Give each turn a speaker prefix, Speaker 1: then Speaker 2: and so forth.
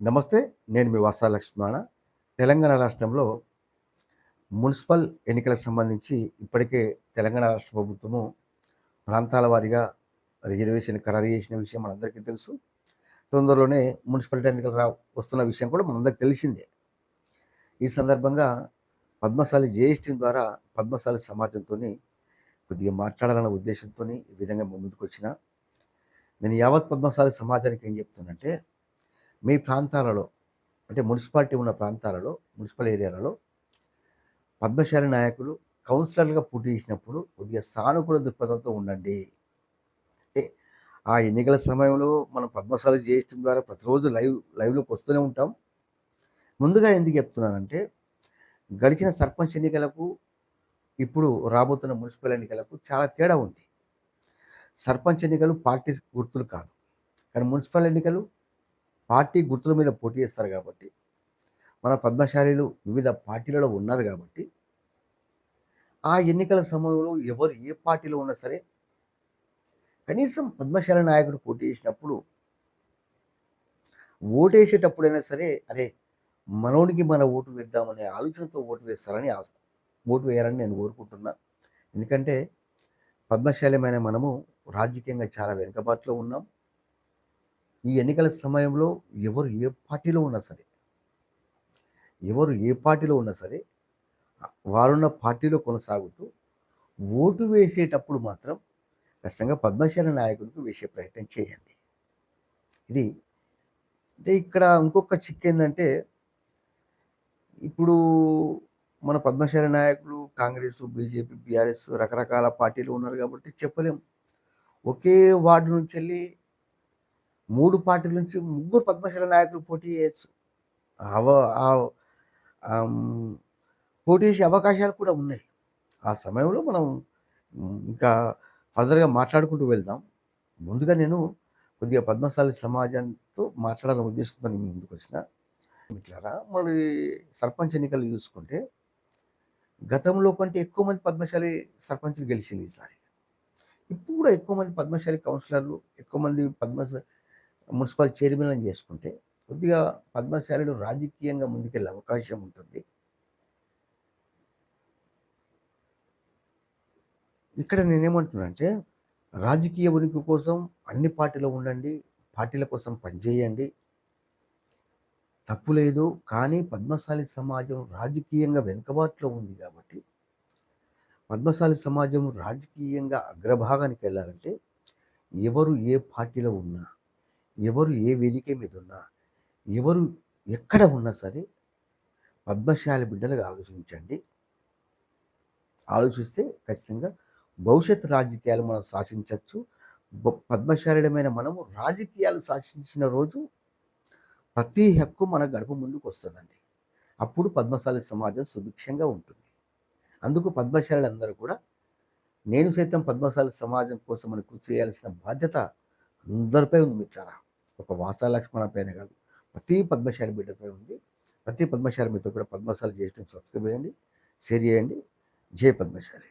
Speaker 1: నమస్తే నేను మీ వాసా లక్ష్మణ. తెలంగాణ రాష్ట్రంలో మున్సిపల్ ఎన్నికలకు సంబంధించి ఇప్పటికే తెలంగాణ రాష్ట్ర ప్రభుత్వము ప్రాంతాల వారీగా రిజర్వేషన్ ఖరారు చేసిన విషయం మనందరికీ తెలుసు. తొందరలోనే మున్సిపాలిటీ ఎన్నికలు రా వస్తున్న విషయం కూడా మనందరికీ తెలిసిందే. ఈ సందర్భంగా పద్మశాలి జిఎస్టీ ద్వారా పద్మశాలి సమాజంతో కొద్దిగా మాట్లాడాలన్న ఉద్దేశంతో ఈ విధంగా ముందుకు వచ్చిన నేను యావత్ పద్మశాలి సమాజానికి ఏం చెప్తానంటే మీ ప్రాంతాలలో అంటే మున్సిపాలిటీ ఉన్న ప్రాంతాలలో మున్సిపల్ ఏరియాలలో పద్మశాలి నాయకులు కౌన్సిలర్గా పోటీ చేసినప్పుడు కొద్దిగా సానుకూల దృక్పథంతో ఉండండి. ఆ ఎన్నికల సమయంలో మనం పద్మశాలి చేయడం ద్వారా ప్రతిరోజు లైవ్ లైవ్లోకి వస్తూనే ఉంటాం. ముందుగా ఎందుకు చెప్తున్నానంటే గడిచిన సర్పంచ్ ఎన్నికలకు ఇప్పుడు రాబోతున్న మున్సిపల్ ఎన్నికలకు చాలా తేడా ఉంది. సర్పంచ్ ఎన్నికలు పార్టీ గుర్తులు కాదు. కానీ మున్సిపల్ ఎన్నికలు పార్టీ గుర్తుల మీద పోటీ చేస్తారు కాబట్టి మన పద్మశాలీలు వివిధ పార్టీలలో ఉన్నారు కాబట్టి ఆ ఎన్నికల సమయంలో ఎవరు ఏ పార్టీలో ఉన్నా సరే కనీసం పద్మశాలి నాయకుడు పోటీ చేసినప్పుడు ఓటేసేటప్పుడైనా సరే అరే మనోడికి మన ఓటు వేద్దామనే ఆలోచనతో ఓటు వేస్తారని ఆశ. ఓటు వేయాలని నేను కోరుకుంటున్నా. ఎందుకంటే పద్మశాలమైన మనము రాజకీయంగా చాలా వెనుకబాటులో ఉన్నాం. ఈ ఎన్నికల సమయంలో ఎవరు ఏ పార్టీలో ఉన్నా సరే ఎవరు ఏ పార్టీలో ఉన్నా సరే వారున్న పార్టీలో కొనసాగుతూ ఓటు వేసేటప్పుడు మాత్రం ఖచ్చితంగా పద్మశాల నాయకుడికి వేసే ప్రయత్నం చేయండి. ఇది అంటే ఇక్కడ ఇంకొక చిక్ ఏంటంటే ఇప్పుడు మన పద్మశాల నాయకులు కాంగ్రెస్ బీజేపీ బీఆర్ఎస్ రకరకాల పార్టీలు ఉన్నారు కాబట్టి చెప్పలేం. ఒకే వార్డు నుంచి వెళ్ళి మూడు పార్టీల నుంచి ముగ్గురు పద్మశాల నాయకులు పోటీ చేయొచ్చు. అవ పోటీ చేసే అవకాశాలు కూడా ఉన్నాయి. ఆ సమయంలో మనం ఇంకా ఫర్దర్గా మాట్లాడుకుంటూ వెళ్దాం. ముందుగా నేను కొద్దిగా పద్మశాలి సమాజంతో మాట్లాడాలని ఉద్దేశంతో నేను ముందుకు వచ్చిన. మిట్లారా మరి సర్పంచ్ ఎన్నికలు చూసుకుంటే గతంలో కంటే ఎక్కువ మంది పద్మశాలి సర్పంచ్లు గెలిచింది ఈసారి. ఇప్పుడు కూడా ఎక్కువ మంది పద్మశాలి కౌన్సిలర్లు ఎక్కువ మంది పద్మశాలి మున్సిపల్ చైర్మన్ చేసుకుంటే కొద్దిగా పద్మశాలిలో రాజకీయంగా ముందుకెళ్ళే అవకాశం ఉంటుంది. ఇక్కడ నేనేమంటున్నానంటే రాజకీయ ఉనికి కోసం అన్ని పార్టీలో ఉండండి పార్టీల కోసం పనిచేయండి. తప్పు లేదు కానీ పద్మశాలి సమాజం రాజకీయంగా వెనుకబాటులో ఉంది కాబట్టి పద్మశాలి సమాజం రాజకీయంగా అగ్రభాగానికి వెళ్ళాలంటే ఎవరు ఏ పార్టీలో ఉన్నా ఎవరు ఏ వేదిక మీద ఉన్నా ఎవరు ఎక్కడ ఉన్నా సరే పద్మశాలి బిడ్డలుగా ఆలోచించండి. ఆలోచిస్తే ఖచ్చితంగా భవిష్యత్ రాజకీయాలు మనం శాసించవచ్చు పద్మశాలీలమైన మనము రాజకీయాలు శాసించిన రోజు ప్రతి హక్కు మన గడప ముందుకు వస్తుందండి. అప్పుడు పద్మశాలి సమాజం సుభిక్షంగా ఉంటుంది. అందుకు పద్మశాలందరూ కూడా నేను సైతం పద్మశాలి సమాజం కోసం మనం కృషి చేయాల్సిన బాధ్యత అందరిపై ఉంది మిత్రారా ఒక వాసా లక్ష్మణ పైన కాదు ప్రతి పద్మశాలి బిడ్డపై ఉంది. ప్రతి పద్మశాలి మీతో కూడా పద్మశాలి చేసిన సబ్స్క్రైబ్ చేయండి షేర్ చేయండి. జై పద్మశాలి.